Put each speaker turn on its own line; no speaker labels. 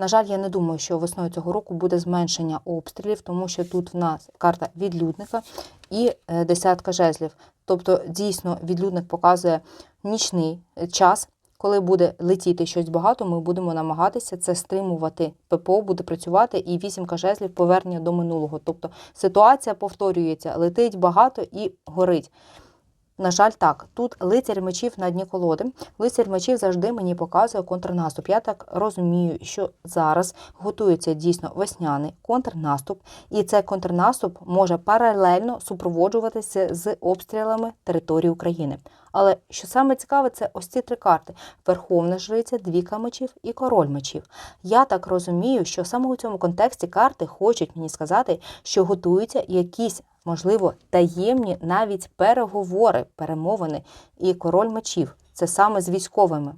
На жаль, я не думаю, що весною цього року буде зменшення обстрілів, тому що тут в нас карта відлюдника і е, десятка жезлів. Тобто, дійсно, відлюдник показує нічний е, час. Коли буде летіти щось багато, ми будемо намагатися це стримувати. ППО буде працювати і вісімка жезлів повернення до минулого. Тобто ситуація повторюється, летить багато і горить. На жаль, так. Тут лицар мечів на дні колоди. Лицар мечів завжди мені показує контрнаступ. Я так розумію, що зараз готується дійсно весняний контрнаступ, і цей контрнаступ може паралельно супроводжуватися з обстрілами території України. Але що саме цікаве, це ось ці три карти: Верховна Жриця, Двіка мечів і Король мечів. Я так розумію, що саме у цьому контексті карти хочуть мені сказати, що готуються якісь, можливо, таємні навіть переговори, перемовини і король мечів. Це саме з військовими.